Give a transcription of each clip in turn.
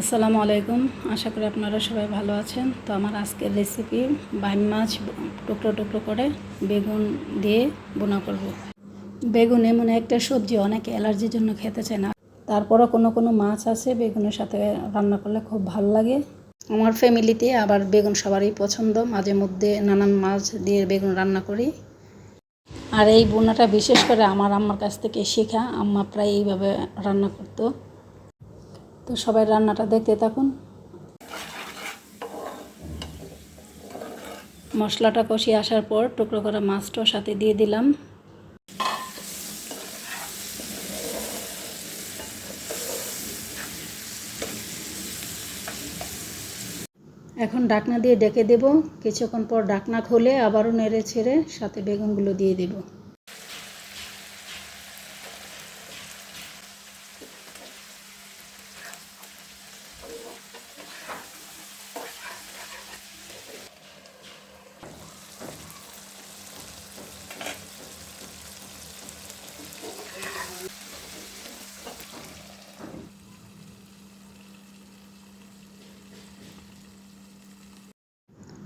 আসসালামু আলাইকুম। আশা করি আপনারা সবাই ভালো আছেন। তো আমার আজকের রেসিপি বাইম মাছ টুকরো টুকরো করে বেগুন দিয়ে বোনা করব। বেগুন এমন একটা সবজি, অনেকে অ্যালার্জির জন্য খেতে চায় না। তারপরও কোনো কোনো মাছ আছে, বেগুনের সাথে রান্না করলে খুব ভালো লাগে। আমার ফ্যামিলিতে আবার বেগুন সবারই পছন্দ। মাঝে মধ্যে নানান মাছ দিয়ে বেগুন রান্না করি। আর এই বোনাটা বিশেষ করে আমার আম্মার কাছ থেকে শেখা। আম্মা প্রায় এইভাবে রান্না করতো। তো সবাই রান্নাটা দেখতে থাকুন। মশলাটা কষিয়ে আসার পর টুকরো করা মাছটাও সাথে দিয়ে দিলাম। এখন ডাকনা দিয়ে ডেকে দেব। কিছুক্ষণ পর ডাকনা খুলে আবারও নেড়ে ছেড়ে সাথে বেগুনগুলো দিয়ে দেব।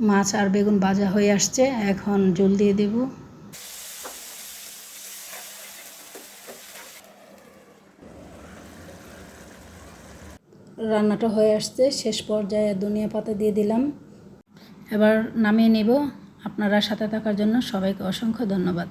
মাছ আর বেগুন ভাজা হয়ে আসছে, এখন জল দিয়ে দেব। রান্নাটা হয়ে আসছে, শেষ পর্যায়ে ধনিয়া পাতা দিয়ে দিলাম। এবার নামিয়ে নেব। আপনারা সাথে থাকার জন্য সবাইকে অসংখ্য ধন্যবাদ।